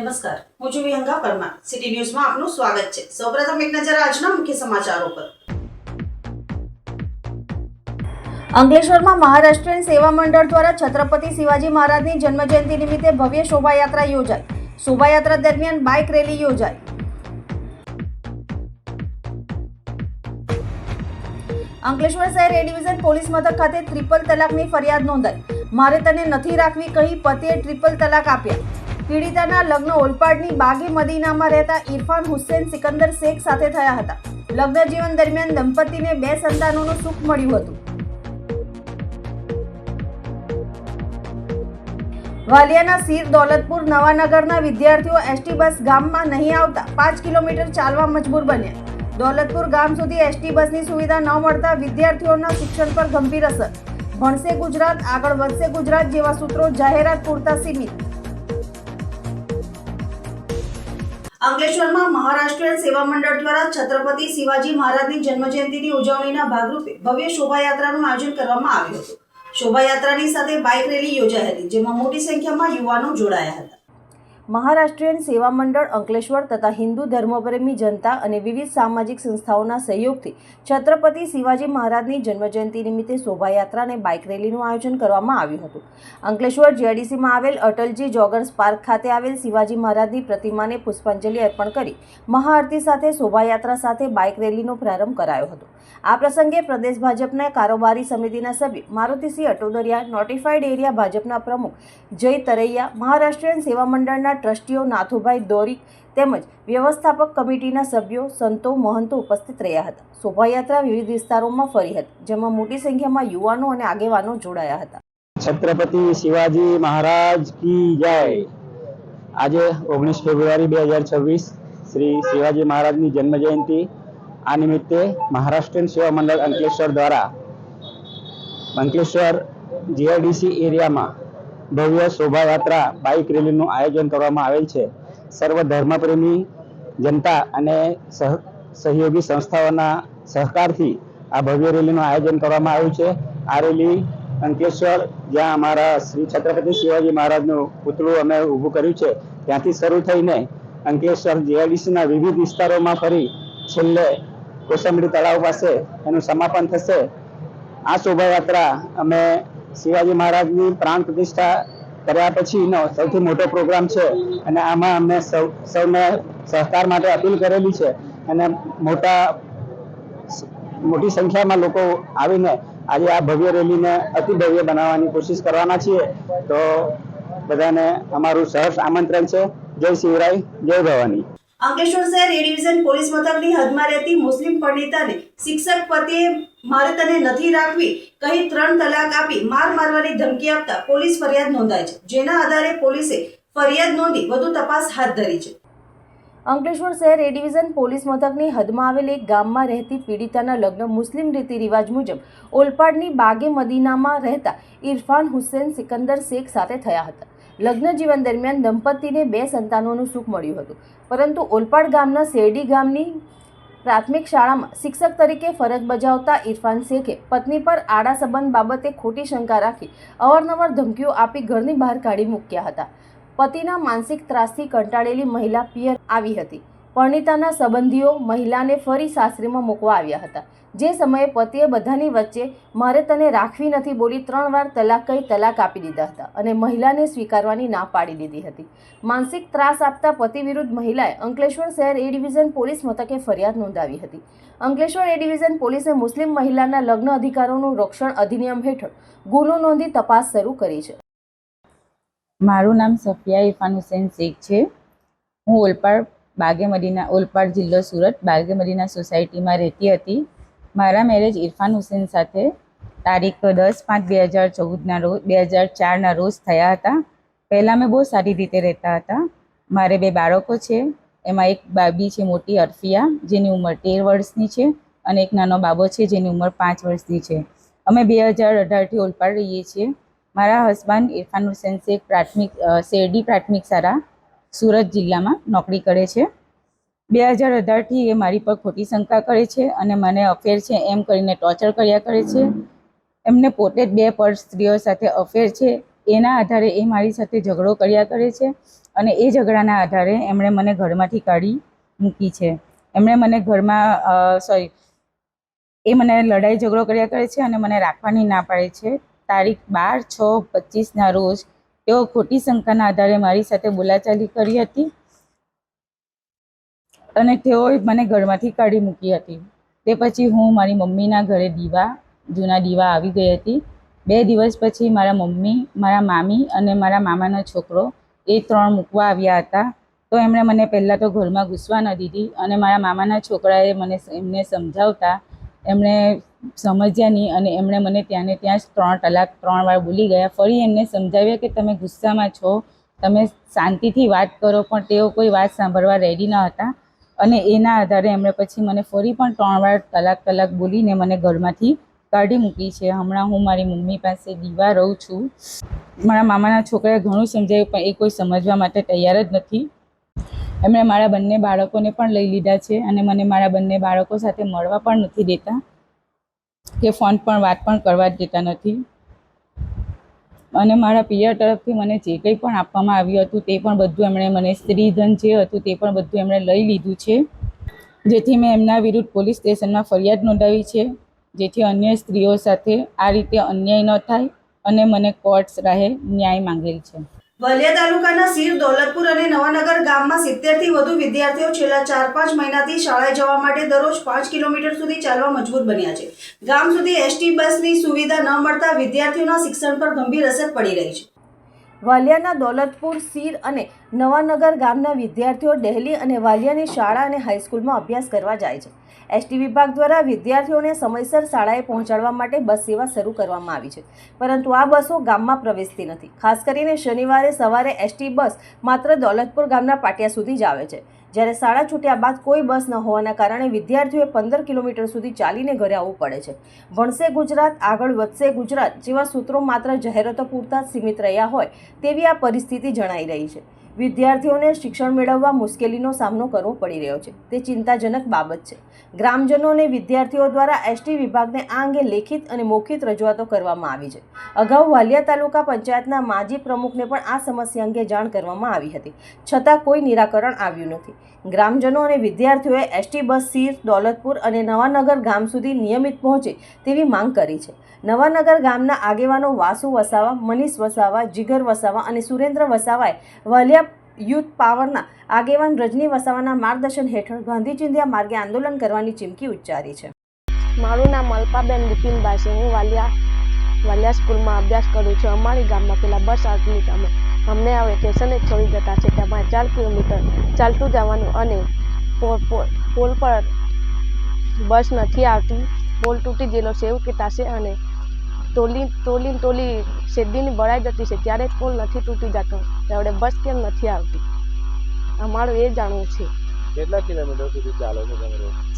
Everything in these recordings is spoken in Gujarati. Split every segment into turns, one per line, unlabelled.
નમસ્કાર હું છું વિહંગા પરમાર સિટી ન્યૂઝમાં આપનું સ્વાગત છે સૌપ્રથમ એક નજર આજના મુખ્ય સમાચારો પર અંકલેશ્વરમાં મહારાષ્ટ્રીયન સેવા મંડળ દ્વારા છત્રપતિ શિવાજી મહારાજની જન્મજયંતિ નિમિત્તે ભવ્ય શોભાયાત્રા યોજાઈ શોભાયાત્રા દરમિયાન બાઇક રેલી યોજાઈ અંકલેશ્વર શહેર એ ડિવિઝન પોલીસ મથક ખાતે ત્રિપલ તલાકની ફરિયાદ નોંધાઈ મારે તને નથી રાખવી કહી પતિએ ટ્રિપલ તલાક આપ્યા પીડિતાના લગ્ન ઓલપાડની બાગી મદીનામાં રહેતા ઇરફાન હુસેન સિકંદર શેખ સાથે થયા હતા લગ્ન જીવન દરમિયાન દંપતીને બે સંતાનોનું સુખ મળ્યું હતું વાલિયાના સીર દોલતપુર નવાનગરના વિદ્યાર્થીઓ એસટી બસ ગામમાં નહીં આવતા પાંચ કિલોમીટર ચાલવા મજબૂર બન્યા દોલતપુર ગામ સુધી એસટી બસની સુવિધા ન મળતા વિદ્યાર્થીઓના શિક્ષણ પર ગંભીર અસર ભણશે ગુજરાત આગળ વધશે ગુજરાત જેવા સૂત્રો જાહેરાત પૂરતા સીમિત અંકલેશ્વરમાં મહારાષ્ટ્રીયન સેવા મંડળ દ્વારા છત્રપતિ શિવાજી મહારાજની જન્મજયંતિની ઉજવણીના ભાગરૂપે ભવ્ય શોભાયાત્રાનું આયોજન કરવામાં આવ્યું હતું શોભાયાત્રાની સાથે બાઇક રેલી યોજાઈ હતી જેમાં મોટી સંખ્યામાં યુવાનો જોડાયા હતા મહારાષ્ટ્રીયન સેવા મંડળ અંકલેશ્વર તથા હિન્દુ ધર્મપ્રેમી જનતા અને વિવિધ સામાજિક સંસ્થાઓના સહયોગથી છત્રપતિ શિવાજી મહારાજની જન્મજયંતિ નિમિત્તે શોભાયાત્રા અને બાઇક રેલીનું આયોજન કરવામાં આવ્યું હતું અંકલેશ્વર જીઆઈડીસીમાં આવેલ અટલજી જોગર્સ પાર્ક ખાતે આવેલ શિવાજી મહારાજની પ્રતિમાને પુષ્પાંજલિ અર્પણ કરી મહાઆરતી સાથે શોભાયાત્રા સાથે બાઇક રેલીનો પ્રારંભ કરાયો હતો આ પ્રસંગે પ્રદેશ ભાજપના કારોબારી સમિતિના સભ્ય મારુતિસિંહ અટોદરિયા નોટિફાઈડ એરિયા ભાજપના પ્રમુખ જય તરૈયા મહારાષ્ટ્રીયન સેવા મંડળના ટ્રસ્ટીઓ નાથુભાઈ દોરીક તેમજ વ્યવસ્થાપક કમિટીના સભ્યો સંતો મહંતો ઉપસ્થિત રહ્યા હતા શોભાયાત્રા વિવિધ વિસ્તારોમાં ફરી હતી જેમાં મોટી સંખ્યામાં યુવાનો અને આગેવાનો જોડાયા હતા
છત્રપતિ શિવાજી મહારાજ કી જય આજે ઓગણીસ ફેબ્રુઆરી બે હજાર છવ્વીસ શ્રી શિવાજી મહારાજની જન્મ જયંતિ આ નિમિત્તે મહારાષ્ટ્રીયન સેવા મંડળ અંકલેશ્વર દ્વારા અંકલેશ્વર જીઆઈડીસી એરિયામાં ભવ્ય શોભાયાત્રા બાઇક રેલીનું આયોજન કરવામાં આવેલ છે સર્વ ધર્મપ્રેમી જનતા અને સહયોગી સંસ્થાઓના સહકારથી આ ભવ્ય રેલીનું આયોજન કરવામાં આવ્યું છે આ રેલી અંકલેશ્વર જ્યાં અમારા શ્રી છત્રપતિ શિવાજી મહારાજનું પુતળું અમે ઊભું કર્યું છે ત્યાંથી શરૂ થઈને અંકલેશ્વર જીઆઈડીસીના વિવિધ વિસ્તારોમાં ફરી છેલ્લે કોસંબડી તળાવ પાસે એનું સમાપન થશે આ શોભાયાત્રા અમે શિવાજી મહારાજની પ્રાણ પ્રતિષ્ઠા કર્યા પછીનો સૌથી મોટો પ્રોગ્રામ છે અને આમાં અમને સૌ સૌને સહકાર માટે અપીલ કરેલી છે અને મોટા મોટી સંખ્યામાં લોકો આવીને આજે આ ભવ્ય રેલીને અતિ ભવ્ય બનાવવાની કોશિશ કરવાના છીએ તો બધાને અમારું સહર્ષ આમંત્રણ છે જય શિવરાય જય ભવાની
અંકલેશ્વર શહેર એ ડિવિઝન પોલીસ મથકની હદમાં રહેતી મુસ્લિમ પંડિતાને શિક્ષક પતિએ મારે તને નથી રાખવી કહી ત્રણ તલાક આપી માર મારવાની ધમકી આપતા પોલીસ ફરિયાદ નોંધાય છે જેના આધારે પોલીસે ફરિયાદ નોંધી વધુ તપાસ હાથ ધરી છે અંકલેશ્વર શહેર એ ડિવિઝન પોલીસ મથકની હદમાં આવેલ એક ગામમાં રહેતી પીડિતાના લગ્ન મુસ્લિમ રીતિ રિવાજ મુજબ ઓલપાડની બાગે મદીનામાં રહેતા ઇરફાન હુસેન સિકંદર શેખ સાથે થયા હતા લગ્ન જીવન દરમિયાન દંપતિને બે સંતાનોનું સુખ મળ્યું હતું પરંતુ ઓલપાડ ગામના શેરડી ગામની પ્રાથમિક શાળામાં શિક્ષક તરીકે ફરજ બજાવતા ઇરફાન શેખે પત્ની પર આડા સંબંધ બાબતે ખોટી શંકા રાખી અવારનવાર ધમકીઓ આપી ઘરની બહાર કાઢી મૂક્યા હતા પતિના માનસિક ત્રાસથી કંટાળેલી મહિલા પિયર આવી હતી પરણિતાના સંબંધીઓ મહિલાને ફરી સાસરીમાં મૂકવા આવ્યા હતા જે સમયે પતિએ બધાની વચ્ચે મારે તને રાખવી નથી બોલી ત્રણ વાર તલાક કહી તલાક આપી દીધા હતા અને મહિલાને સ્વીકારવાની ના પાડી દીધી હતી માનસિક ત્રાસ આપતા પતિ વિરુદ્ધ મહિલાએ અંકલેશ્વર શહેર એ ડિવિઝન પોલીસ મથકે ફરિયાદ નોંધાવી હતી અંકલેશ્વર એ ડિવિઝન પોલીસે મુસ્લિમ મહિલાના લગ્ન અધિકારોનું રક્ષણ અધિનિયમ હેઠળ ગુનો નોંધી તપાસ શરૂ કરી છે
મારું નામ સફિયા ઇરફાન હુસેન શેખ છે હું ઓલપાડ બાગેમરીના ઓલપાડ જિલ્લો સુરત બાગેમરીના સોસાયટીમાં રહેતી હતી મારા મેરેજ ઇરફાન હુસેન સાથે તારીખ દસ પાંચ બે હજાર ચૌદના રોજ બે હજાર ચારના રોજ થયા હતા પહેલાં અમે બહુ સારી રીતે રહેતા હતા મારે બે બાળકો છે એમાં એક બાબી છે મોટી અરફિયા જેની ઉંમર તેર વર્ષની છે અને એક નાનો બાબો છે જેની ઉંમર પાંચ વર્ષની છે અમે બે હજાર અઢારથી ઓલપાડ રહીએ છીએ મારા હસબન્ડ ઇરફાન હુસેન શેખ પ્રાથમિક શેરડી પ્રાથમિક શાળા સુરત જિલ્લામાં નોકરી કરે છે બે હજાર અઢારથી એ મારી પર ખોટી શંકા કરે છે અને મને અફેર છે એમ કરીને ટોર્ચર કર્યા કરે છે એમને પોતે જ બે પર સ્ત્રીઓ સાથે અફેર છે એના આધારે એ મારી સાથે ઝઘડો કર્યા કરે છે અને એ ઝઘડાના આધારે એમણે મને ઘરમાંથી કાઢી મૂકી છે એમણે મને ઘરમાં સોરી એ મને લડાઈ ઝઘડો કર્યા કરે છે અને મને રાખવાની ના પાડે છે તારીખ બાર છ પચીસના રોજ તેઓ ખોટી શંકાના આધારે મારી સાથે બોલાચાલી કરી હતી અને તેઓએ મને ઘરમાંથી કાઢી મૂકી હતી તે પછી હું મારી મમ્મીના ઘરે દીવા જૂના દીવા આવી ગઈ હતી બે દિવસ પછી મારા મમ્મી મારા મામી અને મારા મામાનો છોકરો એ ત્રણ મૂકવા આવ્યા હતા તો એમણે મને પહેલાં તો ઘરમાં ઘૂસવા ન દીધી અને મારા મામાના છોકરાએ મને એમને સમજાવતા એમણે સમજ્યા નહીં અને એમણે મને ત્યાં ને ત્યાં જ ત્રણ કલાક ત્રણ વાર બોલી ગયા ફરી એમને સમજાવ્યા કે તમે ગુસ્સામાં છો તમે શાંતિથી વાત કરો પણ તેઓ કોઈ વાત સાંભળવા રેડી ન હતા અને એના આધારે એમણે પછી મને ફરી પણ ત્રણ વાર કલાક કલાક બોલીને મને ઘરમાંથી કાઢી મૂકી છે હમણાં હું મારી મમ્મી પાસે દીવા રહું છું મારા મામાના છોકરાએ ઘણું સમજાયું પણ એ કોઈ સમજવા માટે તૈયાર જ નથી એમણે મારા બંને બાળકોને પણ લઈ લીધા છે અને મને મારા બંને બાળકો સાથે મળવા પણ નથી દેતા કે ફોન પણ વાત પણ કરવા જ દેતા નથી અને મારા પિયર તરફથી મને જે કંઈ પણ આપવામાં આવ્યું હતું તે પણ બધું એમણે મને સ્ત્રીધન જે હતું તે પણ બધું એમણે લઈ લીધું છે જેથી મેં એમના વિરુદ્ધ પોલીસ સ્ટેશનમાં ફરિયાદ નોંધાવી છે જેથી અન્ય સ્ત્રીઓ સાથે આ રીતે અન્યાય ન થાય અને મને કોર્ટ્સ રાહે ન્યાય માંગેલ છે
વલિયા તાલુકાના સીર દોલતપુર અને નવાનગર ગામમાં સિત્તેરથી વધુ વિદ્યાર્થીઓ છેલ્લા ચાર પાંચ મહિનાથી શાળાએ જવા માટે દરરોજ પાંચ કિલોમીટર સુધી ચાલવા મજબૂર બન્યા છે ગામ સુધી એસટી બસની સુવિધા ન મળતા વિદ્યાર્થીઓના શિક્ષણ પર ગંભીર અસર પડી રહી છે વાલિયાના દોલતપુર સીર અને નવાનગર ગામના વિદ્યાર્થીઓ ડહેલી અને વાલિયાની શાળા અને હાઈસ્કૂલમાં અભ્યાસ કરવા જાય છે એસટી વિભાગ દ્વારા વિદ્યાર્થીઓને સમયસર શાળાએ પહોંચાડવા માટે બસ સેવા શરૂ કરવામાં આવી છે પરંતુ આ બસો ગામમાં પ્રવેશતી નથી ખાસ કરીને શનિવારે સવારે એસટી બસ માત્ર દોલતપુર ગામના પાટિયા સુધી જ આવે છે જ્યારે શાળા છૂટ્યા બાદ કોઈ બસ ન હોવાના કારણે વિદ્યાર્થીઓએ પંદર કિલોમીટર સુધી ચાલીને ઘરે આવવું પડે છે ભણશે ગુજરાત આગળ વધશે ગુજરાત જેવા સૂત્રો માત્ર જાહેરાતો પૂરતા સીમિત રહ્યા હોય તેવી આ પરિસ્થિતિ જણાઈ રહી છે વિદ્યાર્થીઓને શિક્ષણ મેળવવા મુશ્કેલીનો સામનો કરવો પડી રહ્યો છે તે ચિંતાજનક બાબત છે ગ્રામજનો અને વિદ્યાર્થીઓ દ્વારા એસટી વિભાગને આ અંગે લેખિત અને મૌખિત રજૂઆતો કરવામાં આવી છે અગાઉ વાલિયા તાલુકા પંચાયતના માજી પ્રમુખને પણ આ સમસ્યા અંગે જાણ કરવામાં આવી હતી છતાં કોઈ નિરાકરણ આવ્યું નથી ગ્રામજનો અને વિદ્યાર્થીઓએ એસટી બસ સીર દોલતપુર અને નવાનગર ગામ સુધી નિયમિત પહોંચે તેવી માંગ કરી છે નવાનગર ગામના આગેવાનો વાસુ વસાવા મનીષ વસાવા જીગર વસાવા અને સુરેન્દ્ર વસાવાએ વાલિયા યુથ પાવરના આગેવાન રજની વસાવાના માર્ગદર્શન હેઠળ ગાંધી ચિંધ્યા માર્ગે આંદોલન કરવાની ચીમકી ઉચ્ચારી છે
મારું નામ અલ્પાબેન વિપિનભાઈ છે હું વાલિયા વાલિયા સ્કૂલમાં અભ્યાસ કરું છું અમારી ગામમાં પેલા બસ આવતી અમે અમને હવે સ્ટેશન જ છોડી જતા છે તેમાં ચાર કિલોમીટર ચાલતું જવાનું અને પોલ પર બસ નથી આવતી પોલ તૂટી ગયેલો છે એવું કહેતા છે અને તોલી તોલી તોલી શેરડીની બળાઈ જતી છે ત્યારે કોલ નથી તૂટી જતો આપણે બસ કેમ નથી આવતી અમારું એ જાણવું છે
કેટલા કિલોમીટર સુધી ચાલો છો તમે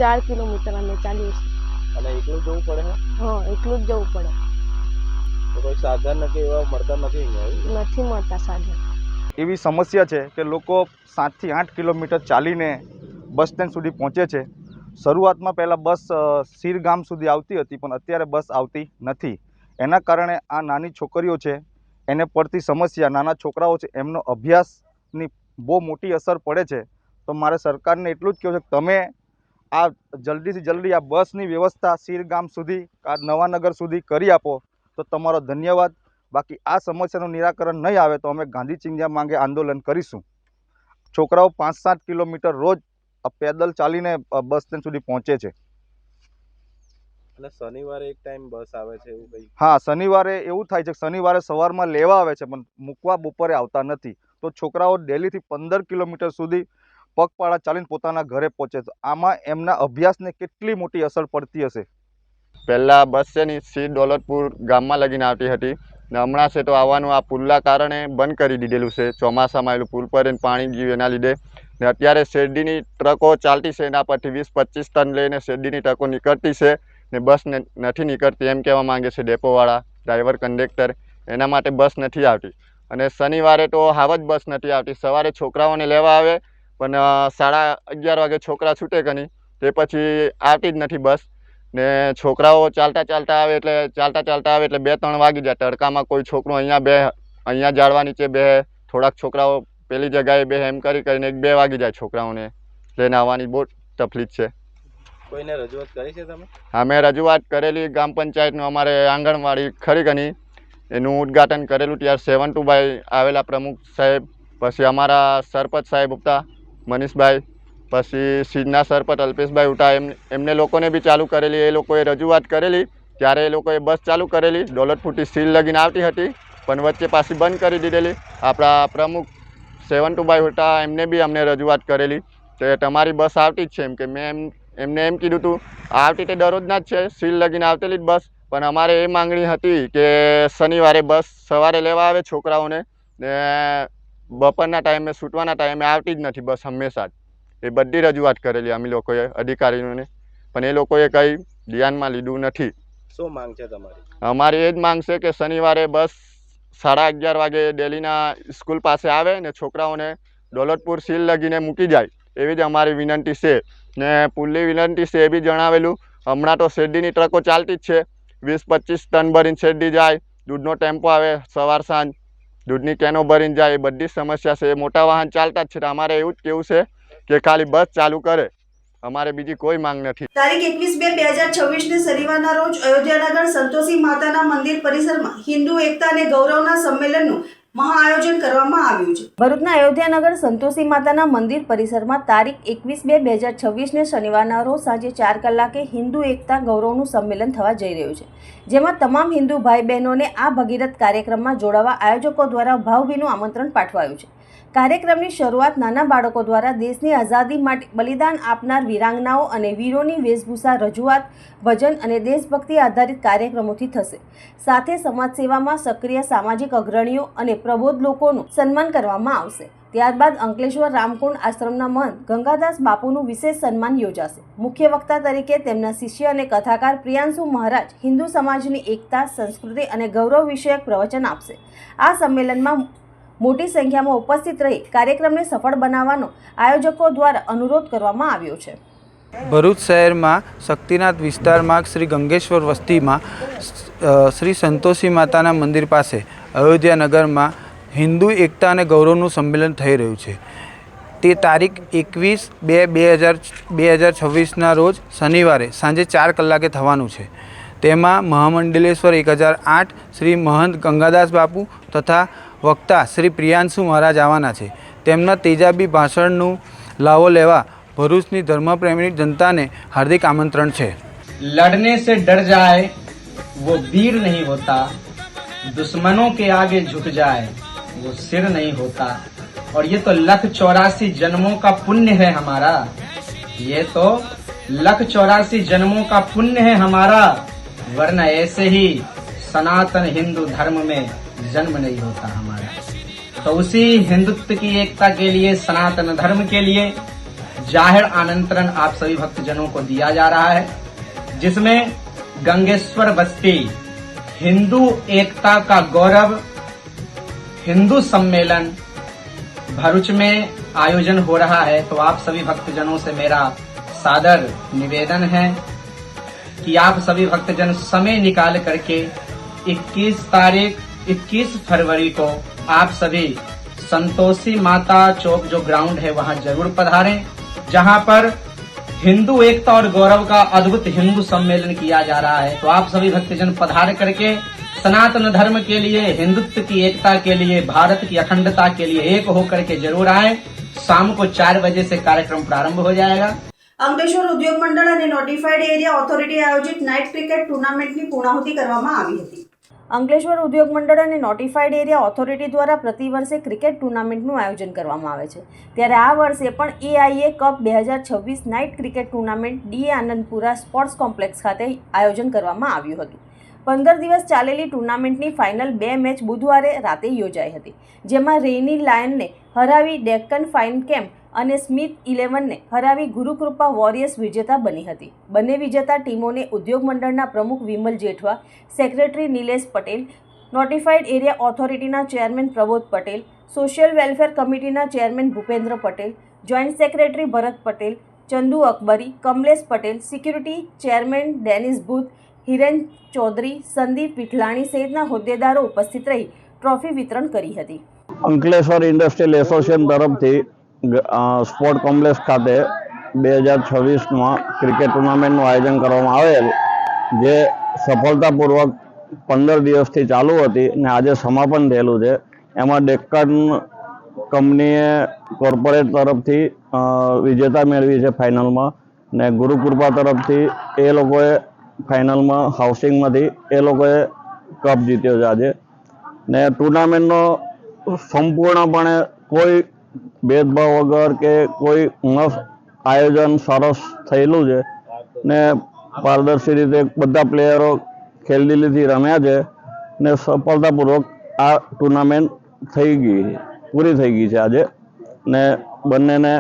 ચાર કિલોમીટર અમે ચાલીએ
છીએ અને એકલું જવું પડે ને
હા એકલું જ જવું પડે
કોઈ સાધન નથી એવા મળતા નથી
નથી મળતા સાધન
એવી સમસ્યા છે કે લોકો સાતથી આઠ કિલોમીટર ચાલીને બસ સ્ટેન્ડ સુધી પહોંચે છે શરૂઆતમાં પહેલાં બસ સીર ગામ સુધી આવતી હતી પણ અત્યારે બસ આવતી નથી એના કારણે આ નાની છોકરીઓ છે એને પડતી સમસ્યા નાના છોકરાઓ છે એમનો અભ્યાસની બહુ મોટી અસર પડે છે તો મારે સરકારને એટલું જ કહેવું છે કે તમે આ જલ્દીથી જલ્દી આ બસની વ્યવસ્થા સીર સુધી આ નવાનગર સુધી કરી આપો તો તમારો ધન્યવાદ બાકી આ સમસ્યાનું નિરાકરણ નહીં આવે તો અમે ગાંધી ચિંજા માંગે આંદોલન કરીશું છોકરાઓ પાંચ સાત કિલોમીટર રોજ પેદલ ચાલીને બસ સ્ટેન્ડ સુધી પહોંચે છે
અને શનિવારે એક ટાઈમ બસ આવે છે એવું કંઈ
હા શનિવારે એવું થાય છે શનિવારે સવારમાં લેવા આવે છે પણ મૂકવા બપોરે આવતા નથી તો છોકરાઓ ડેલીથી પંદર કિલોમીટર સુધી પગપાળા ચાલીને પોતાના ઘરે પહોંચે છે આમાં એમના અભ્યાસને કેટલી મોટી અસર પડતી હશે
પહેલાં બસ છે ની સી દોલતપુર ગામમાં લગીને આવતી હતી ને હમણાં છે તો આવવાનું આ પુલના કારણે બંધ કરી દીધેલું છે ચોમાસામાં એલું પુલ પર પાણી ગયું એના લીધે ને અત્યારે શેરડીની ટ્રકો ચાલતી છે એના પરથી વીસ પચીસ ટન લઈને શેરડીની ટ્રકો નીકળતી છે ને બસ નથી નીકળતી એમ કહેવા માંગે છે ડેપોવાળા ડ્રાઈવર કંડક્ટર એના માટે બસ નથી આવતી અને શનિવારે તો હાવ જ બસ નથી આવતી સવારે છોકરાઓને લેવા આવે પણ સાડા અગિયાર વાગે છોકરા છૂટે કની તે પછી આવતી જ નથી બસ ને છોકરાઓ ચાલતા ચાલતા આવે એટલે ચાલતા ચાલતા આવે એટલે બે ત્રણ વાગી જાય તડકામાં કોઈ છોકરો અહીંયા બે અહીંયા જાળવાની છે બે થોડાક છોકરાઓ પેલી જગ્યાએ બે એમ કરી કરીને એક બે વાગી જાય છોકરાઓને લઈને આવવાની બહુ તકલીફ છે
કોઈને રજૂઆત કરી છે તમે
હા મેં રજૂઆત કરેલી ગ્રામ પંચાયતનું અમારે આંગણવાડી ખરીગની એનું ઉદ્ઘાટન કરેલું ત્યારે સેવંતુભાઈ આવેલા પ્રમુખ સાહેબ પછી અમારા સરપંચ સાહેબ ઉપતા મનીષભાઈ પછી સિંધના સરપંચ અલ્પેશભાઈ ઉઠા એમ એમને લોકોને બી ચાલુ કરેલી એ લોકોએ રજૂઆત કરેલી ત્યારે એ લોકોએ બસ ચાલુ કરેલી ડોલર ફૂટી સીલ લગીને આવતી હતી પણ વચ્ચે પાછી બંધ કરી દીધેલી આપણા પ્રમુખ સેવન ટુ બાય ઉઠા એમને બી અમને રજૂઆત કરેલી તો તમારી બસ આવતી જ છે એમ કે મેં એમ એમને એમ કીધું હતું આવતી તે દરરોજના જ છે સીલ લગીને આવતેલી જ બસ પણ અમારે એ માંગણી હતી કે શનિવારે બસ સવારે લેવા આવે છોકરાઓને ને બપોરના ટાઈમે છૂટવાના ટાઈમે આવતી જ નથી બસ હંમેશા જ એ બધી રજૂઆત કરેલી અમે લોકોએ અધિકારીઓને પણ એ લોકોએ કંઈ ધ્યાનમાં લીધું નથી
શું માંગ છે તમારી
અમારી એ જ માંગ છે કે શનિવારે બસ સાડા અગિયાર વાગે ડેલીના સ્કૂલ પાસે આવે ને છોકરાઓને દોલતપુર સીલ લગીને મૂકી જાય એવી જ અમારી વિનંતી છે ને પુલની વિનંતી છે એ બી જણાવેલું હમણાં તો શેરડીની ટ્રકો ચાલતી જ છે વીસ પચીસ ટન ભરીને શેરડી જાય દૂધનો ટેમ્પો આવે સવાર સાંજ દૂધની કેનો ભરીને જાય એ બધી સમસ્યા છે એ મોટા વાહન ચાલતા જ છે અમારે એવું જ કેવું છે કે ખાલી બસ ચાલુ કરે અમારે બીજી કોઈ માંગ નથી
તારીખ એકવીસ બે બે હજાર છવ્વીસની શનિવારના રોજ અયોધ્યાનગર સંતોષી માતાના મંદિર પરિસરમાં હિન્દુ એકતા અને ગૌરવના સંમેલનનું મહાઆયોજન કરવામાં આવ્યું છે ભરૂચના અયોધ્યાનગર સંતોષી માતાના મંદિર પરિસરમાં તારીખ એકવીસ બે બે હજાર છવ્વીસને શનિવારના રોજ સાંજે ચાર કલાકે હિન્દુ એકતા ગૌરવનું સંમેલન થવા જઈ રહ્યું છે જેમાં તમામ હિન્દુ ભાઈ બહેનોને આ ભગીરથ કાર્યક્રમમાં જોડાવા આયોજકો દ્વારા ભાવભીનું આમંત્રણ પાઠવાયું છે કાર્યક્રમની શરૂઆત નાના બાળકો દ્વારા દેશની આઝાદી માટે બલિદાન આપનાર વીરાંગનાઓ અને વીરોની વેશભૂષા રજૂઆત ભજન અને દેશભક્તિ આધારિત કાર્યક્રમોથી થશે સાથે સમાજ સેવામાં સક્રિય સામાજિક અગ્રણીઓ અને પ્રબોધ લોકોનું સન્માન કરવામાં આવશે ત્યારબાદ અંકલેશ્વર રામકુંડ આશ્રમના મંત ગંગાદાસ બાપુનું વિશેષ સન્માન યોજાશે મુખ્ય વક્તા તરીકે તેમના શિષ્ય અને કથાકાર પ્રિયાંશુ મહારાજ હિન્દુ સમાજની એકતા સંસ્કૃતિ અને ગૌરવ વિષયક પ્રવચન આપશે આ સંમેલનમાં મોટી સંખ્યામાં ઉપસ્થિત રહી કાર્યક્રમને સફળ બનાવવાનો આયોજકો દ્વારા અનુરોધ કરવામાં આવ્યો છે
ભરૂચ શહેરમાં શક્તિનાથ વિસ્તારમાં શ્રી ગંગેશ્વર વસ્તીમાં શ્રી સંતોષી માતાના મંદિર પાસે અયોધ્યા નગરમાં હિન્દુ એકતા અને ગૌરવનું સંમેલન થઈ રહ્યું છે તે તારીખ એકવીસ બે બે હજાર બે હજાર છવ્વીસના રોજ શનિવારે સાંજે ચાર કલાકે થવાનું છે તેમાં મહામંડલેશ્વર એક હજાર આઠ શ્રી મહંત ગંગાદાસ બાપુ તથા વક્તા શ્રી પ્રિયાંશુ મહારાજ આવવાના છે તેમના તેજાબી ભાષણનું લાવો લેવા ભરૂચની ધર્મપ્રેમી જનતાને હાર્દિક આમંત્રણ છે
લડને સે ડર જાય वो वीर नहीं होता दुश्मनों के आगे झुक जाए वो सिर नहीं होता और ये तो लख चौरासी जन्मों का पुण्य है हमारा ये तो लख चौरासी जन्मों का पुण्य है हमारा वरना ऐसे ही सनातन हिंदू धर्म में जन्म नहीं होता हमारा तो उसी हिंदुत्व की एकता के लिए सनातन धर्म के लिए जाहिर आनंतरण आप सभी भक्तजनों को दिया जा रहा है जिसमें गंगेश्वर बस्ती हिंदू एकता का गौरव हिंदू सम्मेलन भरूच में आयोजन हो रहा है तो आप सभी भक्तजनों से मेरा सादर निवेदन है कि आप सभी भक्तजन समय निकाल करके 21 तारीख 21 फरवरी को आप सभी संतोषी माता चौक जो ग्राउंड है वहां जरूर पधारें जहां पर हिंदू एकता और गौरव का अद्भुत हिंदू सम्मेलन किया जा रहा है तो आप सभी भक्तजन पधार करके सनातन धर्म के लिए हिंदुत्व की एकता के लिए भारत की अखंडता के लिए एक होकर के जरूर आए शाम को चार बजे से कार्यक्रम प्रारंभ हो जाएगा
અંકલેશ્વર उद्योग मंडल અને નોટિફાઈડ એરિયા ઓથોરિટી આયોજિત નાઇટ ક્રિકેટ ટુર્નામેન્ટની પૂર્ણાહુતિ કરવામાં આવી હતી અંકલેશ્વર ઉદ્યોગ મંડળ અને નોટિફાઈડ એરિયા ઓથોરિટી દ્વારા પ્રતિ વર્ષે ક્રિકેટ ટુર્નામેન્ટનું આયોજન કરવામાં આવે છે ત્યારે આ વર્ષે પણ એઆઈએ કપ બે હજાર છવ્વીસ night cricket tournament D Anandpura sports complex ખાતે આયોજન કરવામાં આવ્યું હતું પંદર દિવસ ચાલેલી ટુર્નામેન્ટની ફાઇનલ બે મેચ બુધવારે રાતે યોજાઈ હતી જેમાં રેની લાયનને હરાવી ડેક્કન ફાઇન કેમ્પ અને સ્મિથ ઇલેવનને હરાવી ગુરુકૃપા વોરિયર્સ વિજેતા બની હતી બંને વિજેતા ટીમોને ઉદ્યોગ મંડળના પ્રમુખ Vimal Jethwa secretary Nilesh Patel notified area ઓથોરિટીના chairman Prabodh Patel social welfare કમિટીના chairman Bhupendra Patel joint secretary Bharat Patel Chandu Akbari Kamlesh Patel security chairman Dennis Bhut Hiren Chaudhary Sandeep Vithlani સહિતના હોદ્દેદારો ઉપસ્થિત રહી ટ્રોફી વિતરણ કરી હતી
અંકલેશ્વર ઇન્ડસ્ટ્રીયલ એસોસિએશન તરફથી સ્પોર્ટ કોમ્પ્લેક્સ ખાતે બે હજાર છવ્વીસમાં ક્રિકેટ ટુર્નામેન્ટનું આયોજન કરવામાં આવેલ જે સફળતાપૂર્વક પંદર દિવસથી ચાલુ હતી ને આજે સમાપન થયેલું છે એમાં ડેક્કન કંપનીએ કોર્પોરેટ તરફથી વિજેતા મેળવી છે ફાઇનલમાં ને ગુરુકૃપા તરફથી એ લોકોએ ફાઇનલમાં હાઉસિંગમાંથી એ લોકોએ કપ જીત્યો છે આજે ને ટુર્નામેન્ટનો સંપૂર્ણપણે કોઈ ભેદભાવ વગર કે કોઈ મસ્ત આયોજન સરસ થયેલું છે ને પારદર્શી રીતે બધા પ્લેયરો ખેલદીલીથી રમ્યા છે ને સફળતાપૂર્વક આ ટુર્નામેન્ટ થઈ ગઈ પૂરી થઈ ગઈ છે આજે ને બંનેને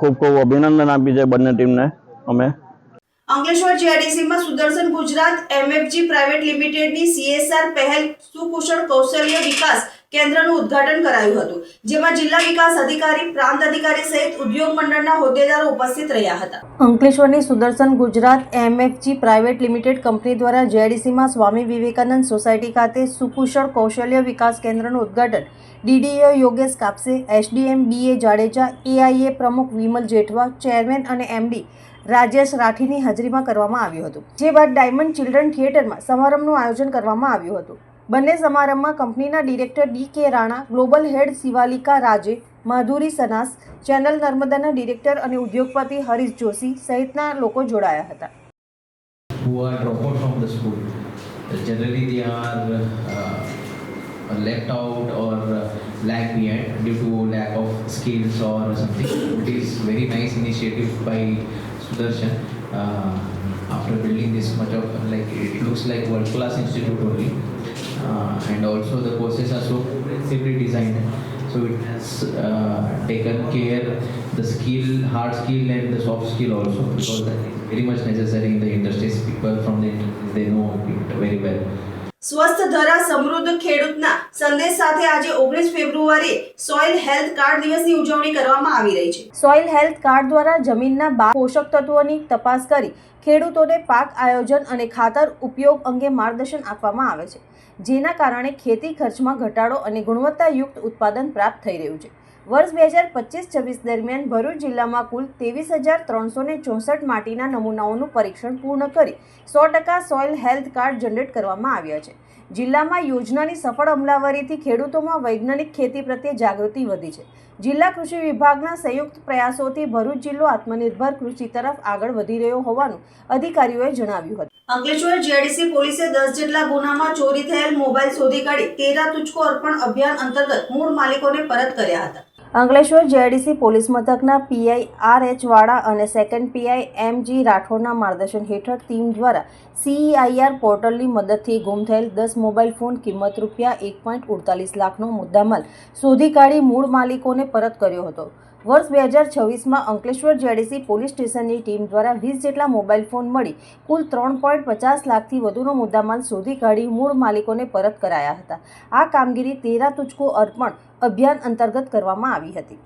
ખૂબ ખૂબ અભિનંદન આપી છે બંને ટીમને અમે
અંકલેશ્વર જીઆરડીસીમાં સુદર્શન ગુજરાત એમએફજી પ્રાઇવેટ લિમિટેડની સીએસઆર પહેલ સુકુશળ કૌશલ્ય વિકાસ કેન્દ્રનું ઉદ્ઘાટન કરાયું હતું જેમાં જિલ્લા વિકાસ અધિકારી પ્રાંત અધિકારી સહિત ઉદ્યોગ મંડળના હોદ્દેદારો ઉપસ્થિત રહ્યા હતા અંકલેશ્વરની Sudarshan Gujarat MFG private limited company દ્વારા જેડીસીમાં સ્વામી વિવેકાનંદ સોસાયટી ખાતે સુકુશળ કૌશલ્ય વિકાસ કેન્દ્રનું ઉદ્ઘાટન DDA Yogesh Kapse SDM B A Jadeja AIA પ્રમુખ વિમલ જેઠવા ચેરમેન અને એમડી રાજેશ રાઠીની હાજરીમાં કરવામાં આવ્યું હતું જે બાદ ડાયમંડ ચિલ્ડ્રન થિયેટરમાં સમારંભનું આયોજન કરવામાં આવ્યું હતું બંને સમારંભમાં કંપનીના director D K Rana global head Shivalika Raje Madhuri Sanas channel નર્મદાના ડિરેક્ટર અને ઉદ્યોગપતિ હરીશ જોશી સહિતના લોકો જોડાયા હતા
Who are dropped out from the school. Generally, they are uh, left out or lag behind due to lack of skills or something. It is very nice initiative by Sudarshan. Uh, after building this much of like it looks like world class institute only. uh, and also the courses are so comprehensively designed so it has uh, taken care the skill hard skill and the soft skill also because that is very much necessary in the industries people from the industries they know it very well
સ્વસ્થ ધરા સમૃદ્ધ ખેડૂતના સંદેશ સાથે આજે ઓગણીસ ફેબ્રુઆરીએ સોઇલ હેલ્થ કાર્ડ દિવસની ઉજવણી કરવામાં આવી રહી છે સોઇલ હેલ્થ કાર્ડ દ્વારા જમીનના બા પોષક તત્વોની તપાસ કરી ખેડૂતોને પાક આયોજન અને ખાતર ઉપયોગ અંગે માર્ગદર્શન આપવામાં આવે છે જેના કારણે ખેતી ખર્ચમાં ઘટાડો અને ગુણવત્તાયુક્ત ઉત્પાદન પ્રાપ્ત થઈ રહ્યું છે વર્ષ બે હજાર પચીસ છવ્વીસ દરમિયાન ભરૂચ જિલ્લામાં કુલ ત્રેવીસ હજાર ત્રણસો ને ચોસઠ માટીના નમૂનાઓનું પરીક્ષણ પૂર્ણ કરી સો ટકા સોઇલ હેલ્થ કાર્ડ જનરેટ કરવામાં આવ્યા છે જિલ્લામાં યોજનાની સફળ અમલાવરીથી ખેડૂતોમાં વૈજ્ઞાનિક ખેતી પ્રત્યે જાગૃતિ વધી છે જિલ્લા કૃષિ વિભાગના સંયુક્ત પ્રયાસોથી ભરૂચ જિલ્લો આત્મનિર્ભર કૃષિ તરફ આગળ વધી રહ્યો હોવાનું અધિકારીઓએ જણાવ્યું હતું અંકલેશ્વર જીઆઈડીસી પોલીસે દસ જેટલા ગુનામાં ચોરી થયેલ મોબાઈલ શોધી કાઢી તેરા તુચકો અર્પણ અભિયાન અંતર્ગત મૂળ માલિકોને પરત કર્યા હતા અંકલેશ્વર જેડીસી પોલીસ મથકના પીઆઈ આર એચ વાળા અને સેકન્ડ પીઆઈ એમ જી રાઠોડના માર્ગદર્શન હેઠળ ટીમ દ્વારા સીઆઈઆર પોર્ટલની મદદથી ગુમ થયેલ દસ મોબાઈલ ફોન કિંમત રૂપિયા એક પોઈન્ટ ઉડતાલીસ લાખનો મુદ્દામાલ શોધી કાઢી મૂળ માલિકોને પરત કર્યો હતો વર્ષ બે હજાર છવ્વીસમાં અંકલેશ્વર જેડીસી પોલીસ સ્ટેશનની ટીમ દ્વારા વીસ જેટલા મોબાઈલ ફોન મળી કુલ ત્રણ પોઈન્ટ પચાસ લાખથી વધુનો મુદ્દામાલ શોધી કાઢી મૂળ માલિકોને પરત કરાયા હતા આ કામગીરી તેરા તુચકો અર્પણ અભિયાન અંતર્ગત કરવામાં આવી હતી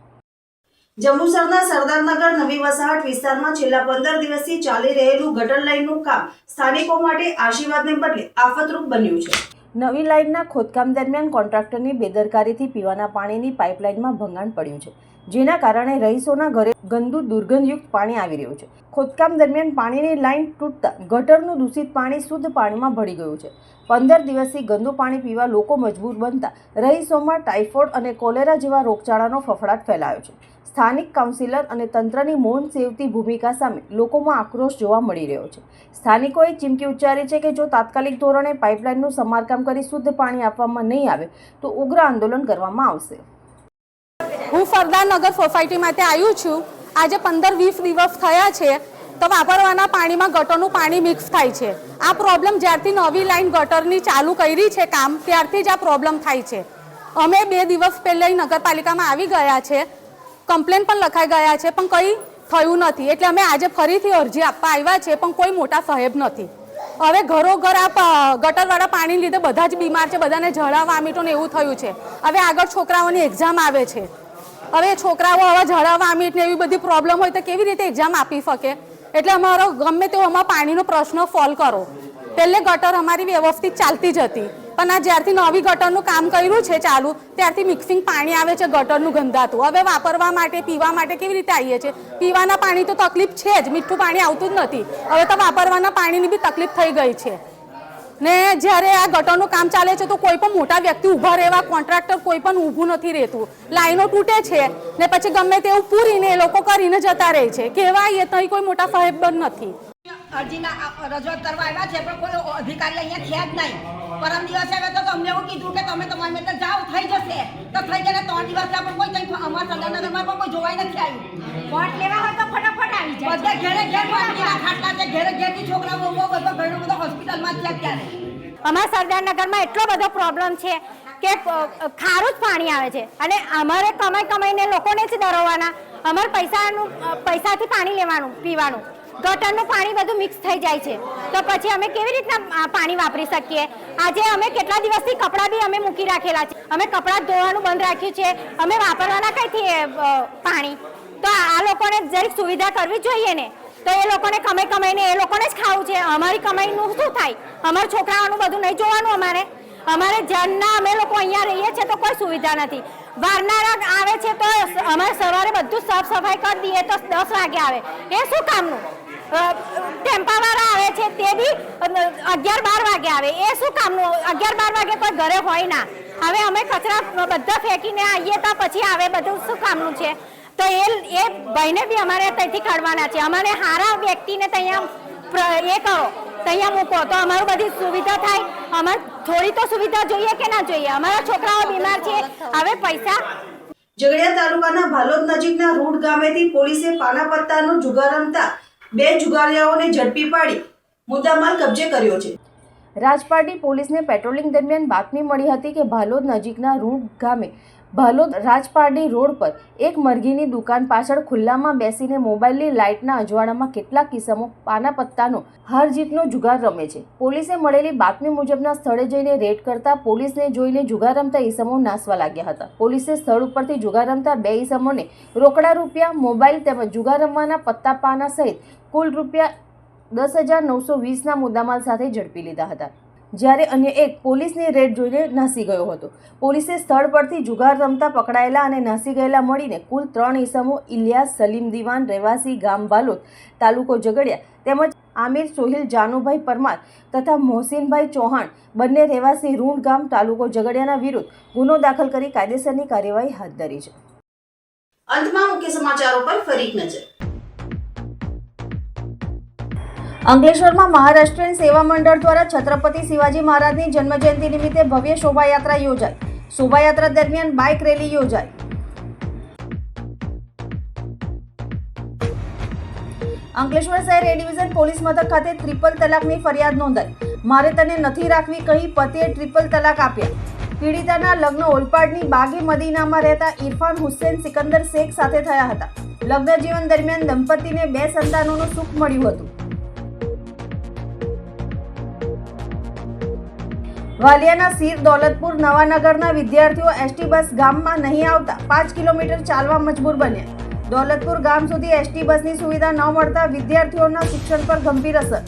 જંબુસરના સરદારનગર નવી વસાહત વિસ્તારમાં છેલ્લા પંદર દિવસથી ચાલી રહેલું ગટર લાઇનનું કામ સ્થાનિકો માટે આશીર્વાદને બદલે આફતરૂપ બન્યું છે નવી લાઇનના ખોદકામ દરમિયાન કોન્ટ્રાક્ટરની બેદરકારીથી પીવાના પાણીની પાઇપલાઇનમાં ભંગાણ પડ્યું છે જેના કારણે રહીશોના ઘરે ગંદુ દુર્ગંધયુક્ત પાણી આવી રહ્યું છે ખોદકામ દરમિયાન પાણીની લાઇન તૂટતા ગટરનું દૂષિત પાણી શુદ્ધ પાણીમાં ભળી ગયું છે પંદર દિવસથી ગંદુ પાણી પીવા લોકો મજબૂર બનતા રહીશોમાં ટાઇફોઇડ અને કોલેરા જેવા રોગચાળાનો ફફડાટ ફેલાયો છે સ્થાનિક કાઉન્સિલર અને તંત્રની મૌન સેવતી ભૂમિકા સામે લોકોમાં આક્રોશ જોવા મળી રહ્યો છે સ્થાનિકોએ ચીમકી ઉચ્ચારી છે કે જો તાત્કાલિક ધોરણે પાઇપલાઇનનું સમારકામ કરી શુદ્ધ પાણી આપવામાં નહીં આવે તો ઉગ્ર આંદોલન કરવામાં આવશે હું ફરદાનગર સોસાયટી માટે આવ્યું છું આજે પંદર વીસ દિવસ થયા છે તો વાપરવાના પાણીમાં ગટરનું પાણી મિક્સ થાય છે આ પ્રોબ્લેમ જ્યારથી નવી લાઈન ગટરની ચાલુ કરી છે કામ ત્યારથી જ આ પ્રોબ્લેમ થાય છે અમે બે દિવસ પહેલાં નગરપાલિકામાં આવી ગયા છે કમ્પ્લેન પણ લખાઈ ગયા છે પણ કંઈ થયું નથી એટલે અમે આજે ફરીથી અરજી આપવા આવ્યા છે પણ કોઈ મોટા સાહેબ નથી હવે ઘરોઘર આ ગટરવાળા પાણી લીધે બધા જ બીમાર છે બધાને ઝડા વામીટો ને એવું થયું છે હવે આગળ છોકરાઓની એક્ઝામ આવે છે હવે છોકરાઓ આવા ઝાડા વામિટ ને એવી બધી પ્રોબ્લેમ હોય તો કેવી રીતે એક્ઝામ આપી શકે એટલે અમારો ગમે તેવો અમારો પાણીનો પ્રશ્ન સોલ્વ કરો પહેલે ગટર અમારી વ્યવસ્થિત ચાલતી જ હતી પણ આ જ્યારથી નવી ગટરનું કામ કર્યું છે ચાલુ ત્યારથી મિક્સિંગ પાણી આવે છે ગટરનું ગંધાતું હવે વાપરવા માટે પીવા માટે કેવી રીતે આવીએ છીએ પીવાના પાણી તો તકલીફ છે જ મીઠું પાણી આવતું જ નથી હવે તો વાપરવાના પાણીની બી તકલીફ થઈ ગઈ છે ને જ્યારે આ ગટરનું કામ ચાલે છે તો કોઈ પણ મોટા વ્યક્તિ ઊભા રહેવા કોન્ટ્રાક્ટર કોઈ પણ ઊભું નથી રહેતું લાઈનો તૂટે છે ને પછી ગમે તેવું પૂરીને એ લોકો કરીને જતા રહે છે કહેવાય એ તહીં કોઈ મોટા સાહેબ નથી અરજીના રજૂઆત કરવા આવ્યા છે પણ કોઈ અધિકારી અહીંયા છે જ નહીં પરમ દિવસ હવે તો અમને એવું કીધું કે તમે તમારી મેં જાઓ થઈ જશે તો થઈ ગયા ત્રણ દિવસ પણ કોઈ કંઈ અમારા સદાનગરમાં પણ કોઈ જોવાઈ નથી આવ્યું વોટ લેવા હોય તો ફટાફટ આવી જાય બધા ઘેરે ઘેર ખાટલા છે ઘેરે ઘેરથી છોકરાઓ બધો ઘણું બધો હોસ્પિટલમાં છે અત્યારે અમારા સરદારનગરમાં એટલો બધો પ્રોબ્લેમ છે કે ખારું જ પાણી આવે છે અને અમારે કમાઈ કમાઈને લોકોને જ ડરવાના અમારે પૈસાનું પૈસાથી પાણી લેવાનું પીવાનું ગટરનું પાણી બધું મિક્સ થઈ જાય છે તો પછી અમે કેવી રીતના પાણી વાપરી શકીએ આજે અમે કેટલા દિવસથી કપડાં બી અમે મૂકી રાખેલા છે અમે કપડાં ધોવાનું બંધ રાખ્યું છે અમે વાપરવાના કઈથી પાણી તો આ લોકોને જરીક સુવિધા કરવી જોઈએ ને તો એ લોકોને કમાઈ કમાઈને એ લોકોને જ ખાવું છે અમારી કમાઈનું શું થાય અમારા છોકરાઓનું બધું નહીં જોવાનું અમારે અમારે જનના અમે લોકો અહીંયા રહીએ છીએ તો કોઈ સુવિધા નથી વારનારા આવે છે તો અમારે સવારે બધું સાફ સફાઈ કરી દઈએ તો દસ વાગે આવે એ શું કામનું ટેમ્પાવાળા આવે છે તે બી અગિયાર બાર વાગે આવે એ શું કામનું અગિયાર બાર વાગે કોઈ ઘરે હોય ના હવે અમે કચરા બધા ફેંકીને આવીએ તો પછી આવે બધું શું કામનું છે તો એ એ ભાઈને બી અમારે ત્યાંથી કાઢવાના છે અમારે સારા વ્યક્તિને ત્યાં એ કરો ત્યાં મૂકો તો અમારું બધી સુવિધા થાય અમારે થોડી તો સુવિધા જોઈએ કે ના જોઈએ અમારા છોકરાઓ બીમાર છે હવે પૈસા ઝઘડિયા તાલુકાના ભાલોદ નજીકના રૂડ ગામેથી પોલીસે પાના પત્તાનો જુગાર રમતા બે જુગારિયાઓને ઝડપી પાડી મુદ્દામાલ કબજે કર્યો છે રાજપાટી પોલીસને પેટ્રોલિંગ દરમિયાન બાતમી મળી હતી કે ભાલોદ નજીકના રૂણ ગામે ભાલોદ રાજપારડી રોડ પર એક મરઘીની દુકાન પાછળ ખુલ્લામાં બેસીને મોબાઈલની લાઇટના અજવાળામાં કેટલાક કિસ્સામાં પાના પત્તાનો હાર જીતનો જુગાર રમે છે પોલીસે મળેલી બાતમી મુજબના સ્થળે જઈને રેડ કરતા પોલીસને જોઈને જુગાર રમતા ઈસમો નાસવા લાગ્યા હતા પોલીસે સ્થળ ઉપરથી જુગાર રમતા બે ઈસમોને રોકડા રૂપિયા મોબાઈલ તેમજ જુગાર રમવાના પત્તા પાના સહિત કુલ રૂપિયા દસ હજાર નવસો વીસના મુદ્દામાલ સાથે ઝડપી લીધા હતા જ્યારે અન્ય એક પોલીસની રેડ જોઈને નાસી ગયો હતો પોલીસે સ્થળ પરથી જુગાર રમતા પકડાયેલા અને નાસી ગયેલા મળીને કુલ ત્રણ ઈસમો ઇલિયાસ સલીમ દિવાન રહેવાસી ગામ બાલોદ તાલુકો ઝઘડિયા તેમજ આમિર સોહિલ જાનુભાઈ પરમાર તથા મોહસિનભાઈ ચૌહાણ બંને રહેવાસી રૂણ ગામ તાલુકો ઝઘડિયાના વિરુદ્ધ ગુનો દાખલ કરી કાયદેસરની કાર્યવાહી હાથ ધરી છે અંતમાં મુખ્ય સમાચારો પર ફરી નજર અંકલેશ્વરમાં મહારાષ્ટ્રીયન સેવા મંડળ દ્વારા છત્રપતિ શિવાજી મહારાજની જન્મજયંતિ નિમિત્તે ભવ્ય શોભાયાત્રા યોજાઈ શોભાયાત્રા દરમિયાન બાઇક રેલી યોજાઈ અંકલેશ્વર શહેર એ ડિવિઝન પોલીસ મથક ખાતે ત્રિપલ તલાકની ફરિયાદ નોંધાઈ મારે તને નથી રાખવી કહી પતિએ ટ્રિપલ તલાક આપ્યા પીડિતાના લગ્ન ઓલપાડની બાગી મદીનામાં રહેતા ઇરફાન હુસેન સિકંદર શેખ સાથે થયા હતા લગ્ન જીવન દરમિયાન દંપતીને બે સંતાનોનું સુખ મળ્યું હતું વાલિયાના સીર દોલતપુર નવાનગરના વિદ્યાર્થીઓ એસટી બસ ગામમાં નહીં આવતા પાંચ કિલોમીટર ચાલવા મજબૂર બન્યા દોલતપુર ગામ સુધી એસટી બસની સુવિધા ન મળતા વિદ્યાર્થીઓના શિક્ષણ પર ગંભીર અસર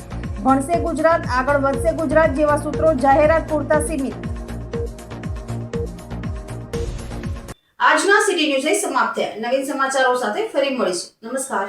ભણશે ગુજરાત આગળ વધશે ગુજરાત જેવા સૂત્રો જાહેરાત પૂરતા સીમિત આજના સિટી ન્યૂઝ સમાપ્ત થયા નવીન સમાચારો સાથે ફરી મળીશું નમસ્કાર